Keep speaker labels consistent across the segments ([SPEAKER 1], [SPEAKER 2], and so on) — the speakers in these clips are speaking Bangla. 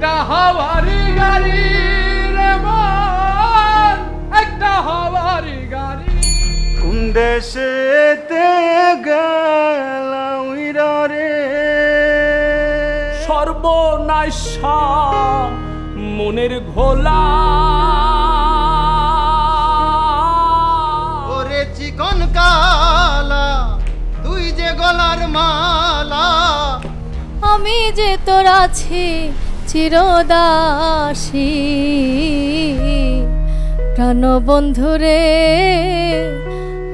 [SPEAKER 1] একটা হাওয়ারি গাড়ি রে মন একটা হাওয়ারি গাড়ি।
[SPEAKER 2] কোন দেশেতে গেলাম রে?
[SPEAKER 1] সর্বনাশা মনের ঘোলা।
[SPEAKER 2] ওরে চিকন কালা তুই যে গলার মালা
[SPEAKER 3] আমি যে তোর আছি চিরদাসী। প্রাণ বন্ধুরে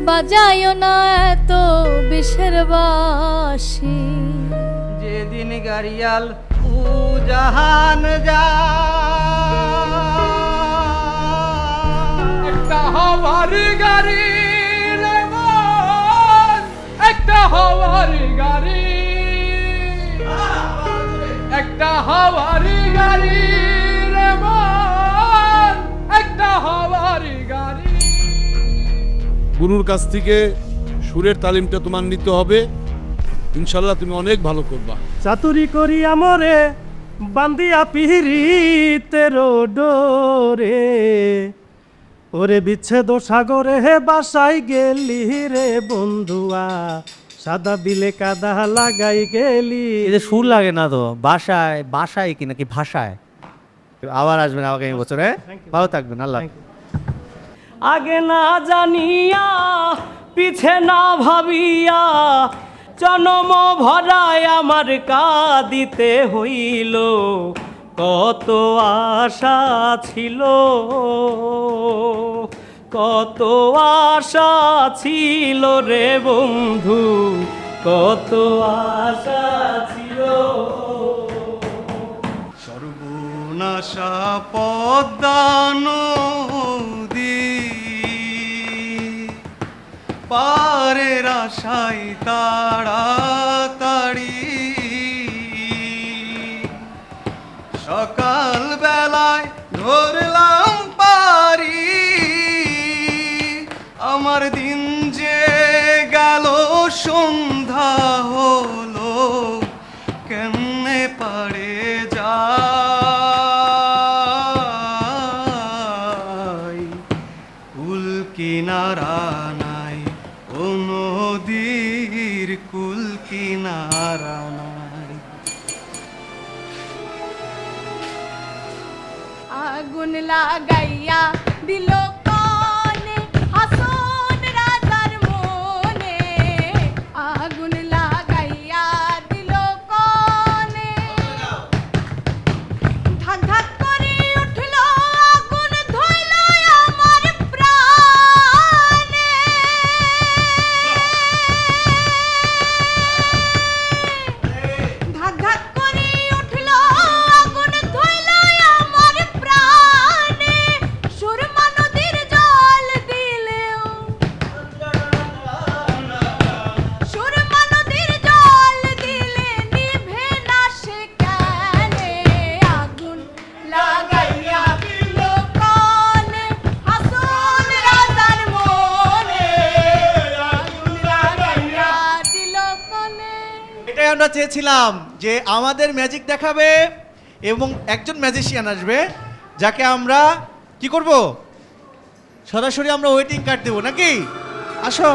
[SPEAKER 3] বাজায়ও না এত বিষের বাসি।
[SPEAKER 2] যেদিন গাড়িয়াল উজাহান
[SPEAKER 1] একটা হাওয়ারি গাড়ি একটা হাওয়ারি গাড়ি একটা হাওয়ারি গাড়ি রে মন একটা হাওয়ারি গাড়ি।
[SPEAKER 4] গুরুর কাছ থেকে সুরের তালিমটা তোমার নিতে হবে। ইনশাল্লাহ তুমি অনেক ভালো করবা।
[SPEAKER 5] চাতুরি করি আমরে বান্দিয়া পিহিরিতের ডোরে ওরে বিচ্ছেদ সাগরে হে বাসাই গেলি রে বন্ধুয়া সাদা বিলে কাদা লাগাই গেলি।
[SPEAKER 6] এদের সুর লাগে না তো? বাসায় বাসায় কি নাকি ভাষায়? আবার আসবেন আগামী বছরে ভালো থাকবেন আল্লাহ।
[SPEAKER 5] আগে না জানিয়া পিছে না ভাবিয়া জনম ভরায় আমার কাঁদিতে হইল। কত আশা ছিল। কত আশা ছিল রে বন্ধু, কত আশা ছিল।
[SPEAKER 2] সর্বনাশা পদ্মা নদী পারের আশাই তাড়াতাড়ি, সকাল আমার দিন যে গেল, সন্ধ্যা হলো। কেমনে পারে যাই কুল কিনারা নাই ও নদীর কুল কিনারা নাই।
[SPEAKER 3] আগুন লাগাইয়া দিল
[SPEAKER 7] আমরা চেয়েছিলাম যে আমাদের ম্যাজিক দেখাবে এবং একজন ম্যাজিশিয়ান আসবে, যাকে আমরা কি করব? সরাসরি আমরা ওয়েটিং কার্ড দেবো নাকি? আসো।